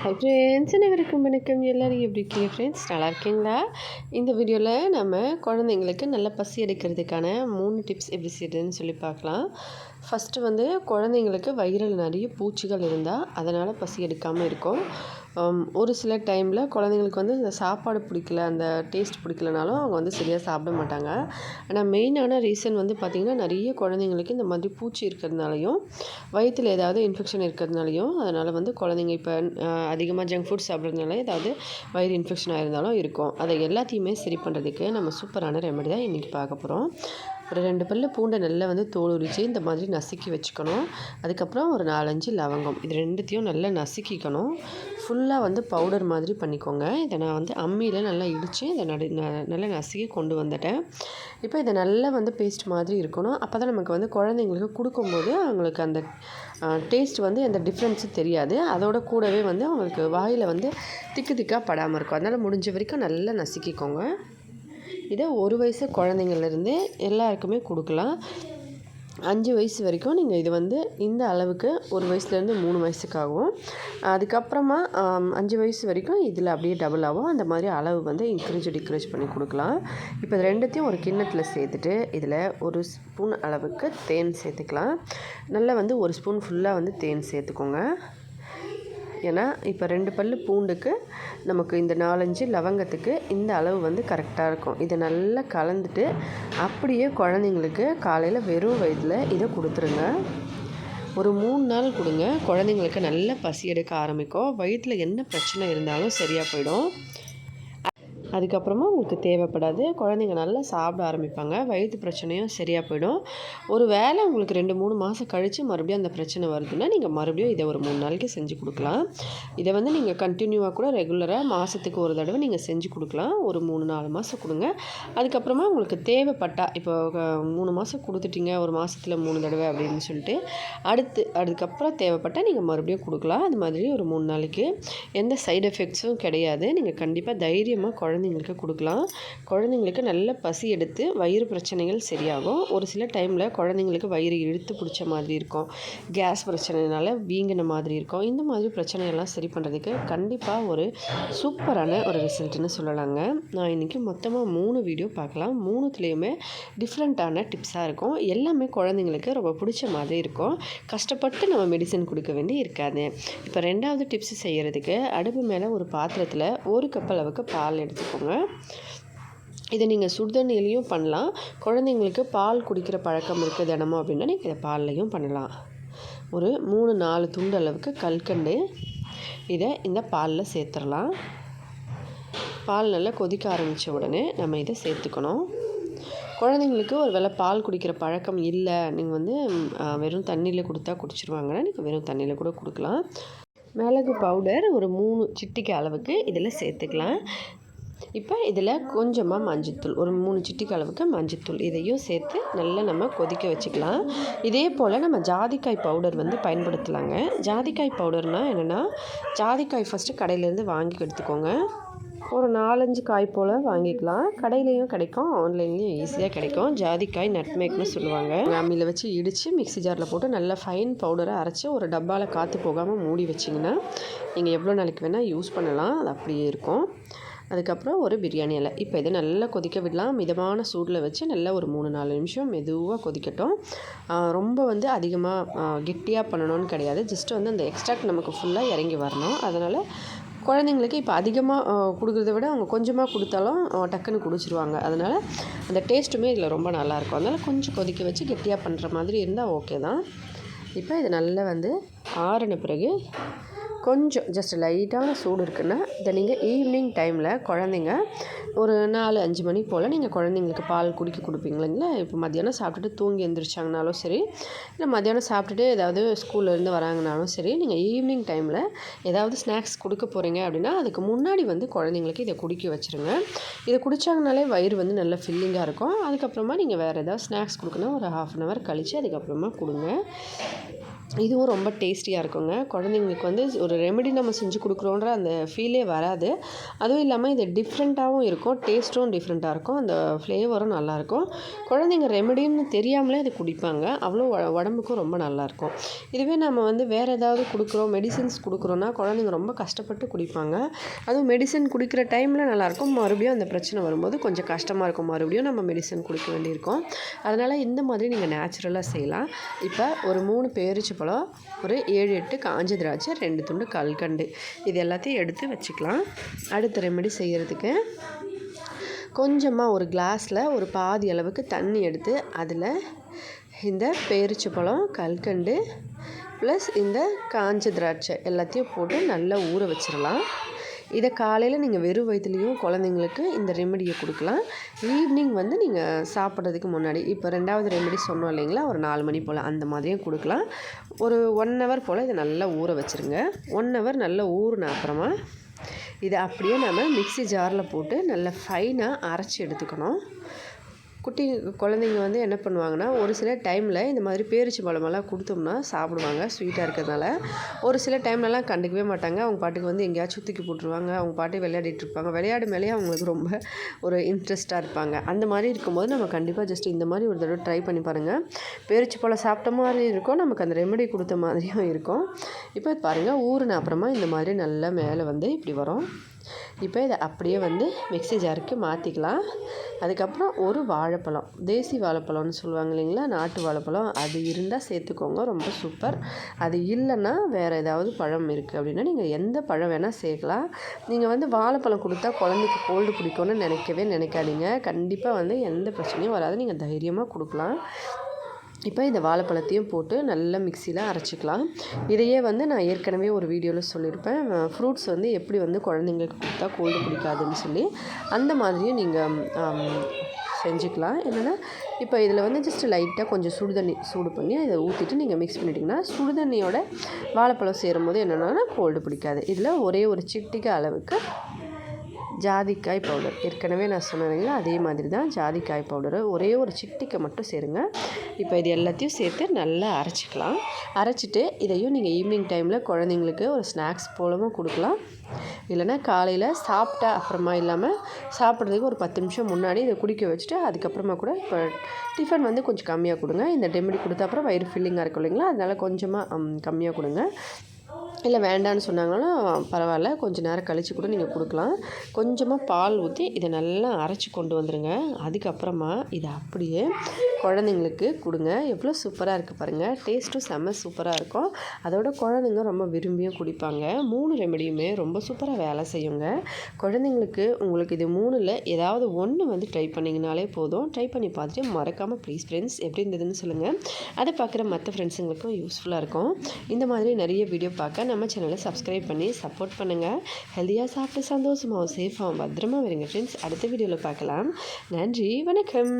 Hi friends அனைவருக்கும் வணக்கம் எல்லோரும் எப்படி இருக்கீங்க ஃப்ரெண்ட்ஸ் நல்லா இருக்கீங்களா? இந்த வீடியோவில் நம்ம குழந்தைங்களுக்கு நல்ல பசி எடுக்கிறதுக்கான மூணு டிப்ஸ் எப்படி செய்யுதுன்னு சொல்லி பார்க்கலாம். ஃபஸ்ட்டு வந்து குழந்தைங்களுக்கு வயிறில் நிறைய பூச்சிகள் இருந்தால் அதனால் பசி எடுக்காமல் இருக்கும். ஒரு சில டைமில் குழந்தைங்களுக்கு வந்து இந்த சாப்பாடு பிடிக்கல அந்த டேஸ்ட் பிடிக்கலனாலும் அவங்க வந்து சரியாக சாப்பிட மாட்டாங்க. ஆனால் மெயினான ரீசன் வந்து பார்த்திங்கன்னா நிறைய குழந்தைங்களுக்கு இந்த மாதிரி பூச்சி இருக்கிறதுனாலையும் வயிற்றில் ஏதாவது இன்ஃபெக்ஷன் இருக்கிறதுனாலையும் அதனால் வந்து குழந்தைங்க இப்போ அதிகமாக ஜங்க் ஃபுட் சாப்பிட்றதுனால ஏதாவது வயிறு இன்ஃபெக்ஷன் ஆயிருந்தாலும் இருக்கும். அதை எல்லாத்தையுமே சரி பண்ணுறதுக்கு நம்ம சூப்பரான ரெமெடி தான் இன்றைக்கி பார்க்க போகிறோம் ஒரு ரெண்டு பல்லு பூண்டை நல்லா வந்து தோல் உரித்து இந்த மாதிரி நசுக்கி வச்சுக்கணும். அதுக்கப்புறம் ஒரு நாலஞ்சு லவங்கம். இது ரெண்டுத்தையும் நல்லா நசுக்கிக்கணும். ஃபுல்லாக வந்து பவுடர் மாதிரி பண்ணிக்கோங்க. இதை நான் வந்து அம்மியில் நல்லா இடித்து இதை நடு நல்லா நசுக்கி கொண்டு வந்துட்டேன். இப்போ இதை நல்லா வந்து பேஸ்ட் மாதிரி இருக்கணும். அப்போ தான் நமக்கு வந்து குழந்தைங்களுக்கு கொடுக்கும்போது அவங்களுக்கு அந்த டேஸ்ட் வந்து எந்த டிஃப்ரென்ஸும் தெரியாது. அதோட கூடவே வந்து அவங்களுக்கு வாயில் வந்து திக்கு திக்காக படாமல் இருக்கும். அதனால் முடிஞ்ச வரைக்கும் நல்லா நசுக்கிக்கோங்க. இதை ஒரு வயசு குழந்தைங்கள்லேருந்து எல்லாருக்குமே கொடுக்கலாம். அஞ்சு வயசு வரைக்கும் நீங்கள் இது வந்து இந்த அளவுக்கு ஒரு வயசுலேருந்து மூணு வயசுக்காகவும் அதுக்கப்புறமா அஞ்சு வயசு வரைக்கும் இதில் அப்படியே டபுள் ஆகும் அந்த மாதிரி அளவு வந்து இன்க்ரீஸ் டிக்ரீஸ் பண்ணி கொடுக்கலாம். இப்போ இது ரெண்டுத்தையும் ஒரு கிண்ணத்தில் சேர்த்துட்டு இதில் ஒரு ஸ்பூன் அளவுக்கு தேன் சேர்த்துக்கலாம். நல்லா வந்து ஒரு ஸ்பூன் ஃபுல்லாக வந்து தேன் சேர்த்துக்கோங்க. ஏன்னா இப்போ ரெண்டு பல் பூண்டுக்கு நமக்கு இந்த நாலஞ்சு லவங்கத்துக்கு இந்த அளவு வந்து கரெக்டாக இருக்கும். இதை நல்லா கலந்துட்டு அப்படியே குழந்தைங்களுக்கு காலையில் வெறும் வயதில் இதை கொடுத்துருங்க. ஒரு மூணு நாள் கொடுங்க. குழந்தைங்களுக்கு நல்ல பசி எடுக்க ஆரம்பிக்கும். வயிற்றில் என்ன பிரச்சனை இருந்தாலும் சரியாக போயிடும். அதுக்கப்புறமா உங்களுக்கு தேவைப்படாது. குழந்தைங்க நல்லா சாப்பிட ஆரம்பிப்பாங்க. வயிற்று பிரச்சனையும் சரியாக போயிடும். ஒரு வேளை உங்களுக்கு ரெண்டு மூணு மாதம் கழித்து மறுபடியும் அந்த பிரச்சனை வருதுன்னா நீங்கள் மறுபடியும் இதை ஒரு மூணு நாளைக்கு செஞ்சு கொடுக்கலாம். இதை வந்து நீங்கள் கண்டினியூவாக கூட ரெகுலராக மாதத்துக்கு ஒரு தடவை நீங்கள் செஞ்சு கொடுக்கலாம். ஒரு மூணு நாலு மாதம் கொடுங்க. அதுக்கப்புறமா உங்களுக்கு தேவைப்பட்டால் இப்போ மூணு மாதம் கொடுத்துட்டீங்க ஒரு மாதத்தில் மூணு தடவை அப்படின்னு சொல்லிட்டு அடுத்து அதுக்கப்புறம் தேவைப்பட்டால் நீங்கள் மறுபடியும் கொடுக்கலாம். அது மாதிரி ஒரு மூணு நாளைக்கு. எந்த சைடு எஃபெக்ட்ஸும் கிடையாது. நீங்கள் கண்டிப்பாக தைரியமாக குழந்தை குழந்தைங்களுக்கு கொடுக்கலாம். குழந்தைங்களுக்கு நல்ல பசி எடுத்து வயிறு பிரச்சனைகள் சரியாகும். ஒரு சில டைமில் குழந்தைங்களுக்கு வயிறு இழுத்து பிடிச்ச மாதிரி இருக்கும். கேஸ் பிரச்சனைனால வீங்கின மாதிரி இருக்கும். இந்த மாதிரி பிரச்சனையெல்லாம் சரி பண்ணுறதுக்கு கண்டிப்பாக ஒரு சூப்பரான ஒரு ரிசல்ட்டுன்னு சொல்லலாங்க. நான் இன்றைக்கி மொத்தமாக மூணு வீடியோ பார்க்கலாம். மூணுத்துலேயுமே டிஃப்ரெண்ட்டான டிப்ஸாக இருக்கும். எல்லாமே குழந்தைங்களுக்கு ரொம்ப பிடிச்ச மாதிரி இருக்கும். கஷ்டப்பட்டு நம்ம மெடிசன் கொடுக்க வேண்டி இருக்காது. இப்போ ரெண்டாவது டிப்ஸ் செய்கிறதுக்கு அடுப்பு மேலே ஒரு பாத்திரத்தில் ஒரு கப் அளவுக்கு பால் எடுத்து எடுத்துக்கோங்க இதை நீங்கள் சுடுதண்ணிலையும் பண்ணலாம். குழந்தைங்களுக்கு பால் குடிக்கிற பழக்கம் இருக்குது தினமும் அப்படின்னா நீங்கள் இதை பால்லையும் பண்ணலாம். ஒரு மூணு நாலு துண்டு அளவுக்கு கல்கண்டு. இதை இந்த பாலில் சேர்த்துடலாம். பால் நல்லா கொதிக்க ஆரம்பித்த உடனே நம்ம இதை சேர்த்துக்கணும். குழந்தைங்களுக்கு ஒரு வேளை பால் குடிக்கிற பழக்கம் இல்லை நீங்கள் வந்து வெறும் தண்ணியில் கொடுத்தா குடிச்சிருவாங்கன்னா நீங்கள் வெறும் தண்ணியில் கூட கொடுக்கலாம். மிளகு பவுடர் ஒரு மூணு சிட்டிக்கு அளவுக்கு இதில் சேர்த்துக்கலாம். இப்போ இதில் கொஞ்சமாக மஞ்சத்தூள் ஒரு மூணு சிட்டிக்கு அளவுக்கு மஞ்சத்தூள். இதையும் சேர்த்து நல்லா நம்ம கொதிக்க வச்சுக்கலாம். இதே போல் நம்ம ஜாதிக்காய் பவுடர் வந்து பயன்படுத்தலாங்க. ஜாதிக்காய் பவுடர்னால் என்னென்னா ஜாதிக்காய் ஃபஸ்ட்டு கடையிலேருந்து வாங்கி எடுத்துக்கோங்க. ஒரு நாலஞ்சு காய் போல் வாங்கிக்கலாம். கடையிலையும் கிடைக்கும் ஆன்லைன்லேயும் ஈஸியாக கிடைக்கும். ஜாதிக்காய் நட்மேக்னு சொல்லுவாங்க. அம்மியில் வச்சு இடித்து மிக்ஸி ஜாரில் போட்டு நல்லா ஃபைன் பவுடரை அரைச்சி ஒரு டப்பாவில் காற்று போகாமல் மூடி வச்சிங்கன்னா நீங்கள் எவ்வளோ நாளைக்கு வேணால் யூஸ் பண்ணலாம். அது அப்படியே இருக்கும். அதுக்கப்புறம் ஒரு பிரியாணி இலை. இப்போ இதை நல்லா கொதிக்க விடலாம். மிதமான சூடில் வச்சு நல்லா ஒரு மூணு நாலு நிமிஷம் மெதுவாக கொதிக்கட்டும். ரொம்ப வந்து அதிகமாக கெட்டியாக பண்ணணும்னு கிடையாது. ஜஸ்ட் வந்து அந்த எக்ஸ்ட்ராக்ட் நமக்கு ஃபுல்லாக இறங்கி வரணும். அதனால் குழந்தைங்களுக்கு இப்போ அதிகமாக கொடுக்குறத விட அவங்க கொஞ்சமாக கொடுத்தாலும் டக்குன்னு குடிச்சிருவாங்க. அதனால் அந்த டேஸ்ட்டுமே இதில் ரொம்ப நல்லாயிருக்கும் அதனால் கொஞ்சம் கொதிக்க வச்சு கெட்டியாக பண்ணுற மாதிரி இருந்தால் ஓகே தான். இப்போ இது நல்லா வந்து ஆறின பிறகு கொஞ்சம் ஜஸ்ட் லைட்டான சூடு இருக்குன்னா இதை நீங்கள் ஈவினிங் டைமில் குழந்தைங்க ஒரு நாலு அஞ்சு மணி போல் நீங்கள் குழந்தைங்களுக்கு பால் குடிக்க கொடுப்பீங்களா? இப்போ மத்தியானம் சாப்பிட்டுட்டு தூங்கி எழுந்திரிச்சாங்கனாலும் சரி இல்லை மத்தியானம் சாப்பிட்டுட்டு ஏதாவது ஸ்கூல்லேருந்து வராங்கனாலும் சரி நீங்கள் ஈவினிங் டைமில் ஏதாவது ஸ்நாக்ஸ் கொடுக்க போகிறீங்க அப்படின்னா அதுக்கு முன்னாடி வந்து குழந்தைங்களுக்கு இதை குடிக்க வச்சுருங்க. இதை குடித்தாங்கனாலே வயிறு வந்து நல்ல ஃபில்லிங்காக இருக்கும். அதுக்கப்புறமா நீங்கள் வேறு ஏதாவது ஸ்நாக்ஸ் கொடுக்கணும். ஒரு ஹாஃப் அன் ஹவர் கழித்து அதுக்கப்புறமா கொடுங்க. இதுவும் ரொம்ப டேஸ்டியாக இருக்குங்க. குழந்தைங்களுக்கு வந்து ஒரு ரெமெடி நம்ம செஞ்சு கொடுக்குறோன்ற அந்த ஃபீலே வராது. அதுவும் இல்லாமல் இது டிஃப்ரெண்ட்டாகவும் இருக்கும். டேஸ்ட்டும் டிஃப்ரெண்ட்டாக இருக்கும். அந்த ஃப்ளேவரும் நல்லாயிருக்கும் குழந்தைங்க ரெமெடின்னு தெரியாமலே அது குடிப்பாங்க. அவ்வளோ உடம்புக்கும் ரொம்ப நல்லாயிருக்கும் இதுவே நம்ம வந்து வேறு ஏதாவது கொடுக்குறோம் மெடிசின்ஸ் கொடுக்குறோன்னா குழந்தைங்க ரொம்ப கஷ்டப்பட்டு குடிப்பாங்க. அதுவும் மெடிசன் குடிக்கிற டைமில் நல்லாயிருக்கும் மறுபடியும் அந்த பிரச்சனை வரும்போது கொஞ்சம் கஷ்டமாக இருக்கும். மறுபடியும் நம்ம மெடிசன் கொடுக்க வேண்டியிருக்கும். அதனால் இந்த மாதிரி நீங்கள் நேச்சுரலாக செய்யலாம். இப்போ ஒரு மூணு பேரிச்சு பழம் ஒரு ஏழு எட்டு காஞ்ச திராட்சை ரெண்டு துண்டு கல்கண்டு. இது எல்லாத்தையும் எடுத்து வச்சுக்கலாம். அடுத்த ரெமெடி செய்கிறதுக்கு கொஞ்சமாக ஒரு கிளாஸில் ஒரு பாதி அளவுக்கு தண்ணி எடுத்து அதில் இந்த பேரிச்சப்பழம் கல்கண்டு ப்ளஸ் இந்த காஞ்ச திராட்சை எல்லாத்தையும் போட்டு நல்லா ஊற வச்சிடலாம். இதை காலையில் நீங்கள் வெறும் வயிற்றுலையும் குழந்தைங்களுக்கு இந்த ரெமெடியை கொடுக்கலாம். ஈவினிங் வந்து நீங்கள் சாப்பிட்றதுக்கு முன்னாடி இப்போ ரெண்டாவது ரெமெடி சொன்னோம் இல்லைங்களா? ஒரு நாலு மணி போல் அந்த மாதிரியும் கொடுக்கலாம். ஒரு ஒன் ஹவர் போல் இதை நல்லா ஊற வச்சுருங்க. ஒன் ஹவர் நல்லா ஊறின அப்புறமா இதை அப்படியே நம்ம மிக்ஸி ஜாரில் போட்டு நல்லா ஃபைனாக அரைச்சி எடுத்துக்கணும். குட்டி குழந்தைங்க வந்து என்ன பண்ணுவாங்கன்னா ஒரு சில டைமில் இந்த மாதிரி பேரிச்சி பழமெல்லாம் கொடுத்தோம்னா சாப்பிடுவாங்க ஸ்வீட்டாக இருக்கிறதுனால. ஒரு சில டைம்லலாம் கண்டுக்கவே மாட்டாங்க. அவங்க பாட்டுக்கு வந்து எங்கேயாச்சும் தூக்கி போட்டுருவாங்க. அவங்க பாட்டு விளையாடிட்டு இருப்பாங்க. விளையாடு மேலேயே அவங்களுக்கு ரொம்ப ஒரு இன்ட்ரெஸ்ட்டாக இருப்பாங்க. அந்த மாதிரி இருக்கும்போது நம்ம கண்டிப்பாக ஜஸ்ட் இந்த மாதிரி ஒரு தடவை ட்ரை பண்ணி பாருங்கள் பேரிச்சி பழம் சாப்பிட்ட மாதிரி இருக்கும். நமக்கு அந்த ரெமெடி கொடுத்த மாதிரியும் இருக்கும். இப்போ பாருங்கள் ஊறுன அப்புறமா இந்த மாதிரி நல்லா மேலே வந்து இப்படி வரும். இப்போ இதை அப்படியே வந்து மிக்சி ஜாருக்கு மாற்றிக்கலாம் அதுக்கப்புறம் ஒரு வாழைப்பழம் தேசி வாழைப்பழம்னு சொல்லுவாங்க இல்லைங்களா? நாட்டு வாழைப்பழம். அது இருந்தால் சேர்த்துக்கோங்க ரொம்ப சூப்பர் அது இல்லைன்னா வேறு ஏதாவது பழம் இருக்குது அப்படின்னா நீங்கள் எந்த பழம் வேணால் சேர்க்கலாம். நீங்கள் வந்து வாழைப்பழம் கொடுத்தா குழந்தைக்கு கோல்டு பிடிக்கும்னு நினைக்கவே நினைக்காதீங்க. கண்டிப்பாக வந்து எந்த பிரச்சனையும் வராது. நீங்கள் தைரியமாக கொடுக்கலாம். இப்போ இந்த வாழைப்பழத்தையும் போட்டு நல்லா மிக்சியில் அரைச்சிக்கலாம். இதையே வந்து நான் ஏற்கனவே ஒரு வீடியோவில் சொல்லியிருப்பேன். ஃப்ரூட்ஸ் வந்து எப்படி வந்து குழந்தைங்களுக்கு கொடுத்தா கோல்டு பிடிக்காதுன்னு சொல்லி. அந்த மாதிரியும் நீங்கள் செஞ்சுக்கலாம். என்னென்னா இப்போ இதில் வந்து ஜஸ்ட் லைட்டாக கொஞ்சம் சுடு தண்ணி சூடு பண்ணி இதை ஊற்றிட்டு நீங்கள் மிக்ஸ் பண்ணிட்டீங்கன்னா சுடு தண்ணியோட வாழைப்பழம் சேரும்போது என்னென்னா கோல்டு பிடிக்காது. இதில் ஒரே ஒரு சிட்டிக்கு அளவுக்கு ஜாதிக்காய் பவுடர் ஏற்கனவே நான் சொன்னேன் அதே மாதிரி தான் ஜாதிக்காய் பவுடரு ஒரே ஒரு சிட்டிக்கை மட்டும் சேருங்க. இப்போ இது எல்லாத்தையும் சேர்த்து நல்லா அரைச்சிக்கலாம். அரைச்சிட்டு இதையும் நீங்கள் ஈவினிங் டைமில் குழந்தைங்களுக்கு ஒரு ஸ்நாக்ஸ் போலவும் கொடுக்கலாம். இல்லைன்னா காலையில் சாப்பிட்டா அப்புறமா இல்லாமல் சாப்பிட்றதுக்கு ஒரு பத்து நிமிஷம் முன்னாடி இதை குடிக்க வச்சுட்டு அதுக்கப்புறமா கூட இப்போ டிஃபன் வந்து கொஞ்சம் கம்மியாக கொடுங்க. இந்த டெமிடி கொடுத்த அப்புறம் வயிறு ஃபில்லிங்காக இருக்கும் இல்லைங்களா? அதனால் கொஞ்சமாக கம்மியாக கொடுங்க. இல்லை வேண்டான்னு சொன்னாங்கன்னா பரவாயில்ல. கொஞ்சம் நேரம் கழித்து கூட நீங்கள் கொடுக்கலாம். கொஞ்சமாக பால் ஊற்றி இதை நல்லா அரைச்சி கொண்டு வந்துடுங்க அதுக்கப்புறமா இதை அப்படியே குழந்தைங்களுக்கு கொடுங்க. எவ்வளோ சூப்பராக இருக்குது பாருங்கள் டேஸ்ட்டும் செம்ம சூப்பராக இருக்கும். அதோட குழந்தைங்க ரொம்ப விரும்பியும் குடிப்பாங்க. மூணு ரெமெடியுமே ரொம்ப சூப்பராக வேலை செய்யுங்க. குழந்தைங்களுக்கு உங்களுக்கு இது மூணில் ஏதாவது ஒன்று வந்து ட்ரை பண்ணிங்கனாலே போதும். ட்ரை பண்ணி பார்த்துட்டு மறக்காமல் ப்ளீஸ் ஃப்ரெண்ட்ஸ் எப்படி இருந்ததுன்னு சொல்லுங்கள் அதை பார்க்குற மற்ற ஃப்ரெண்ட்ஸுங்களுக்கும் யூஸ்ஃபுல்லாக இருக்கும். இந்த மாதிரி நிறைய வீடியோ பார்க்க நம்ம நம்ம சேனலை சப்ஸ்கிரைப் பண்ணி சப்போர்ட் பண்ணுங்கள் ஹெல்த்தியாக சாப்பிட்டு சந்தோஷமாகவும் சேஃபாகவும் பத்திரமா வருங்க ஃப்ரெண்ட்ஸ் அடுத்த வீடியோவில் பார்க்கலாம். நன்றி வணக்கம்.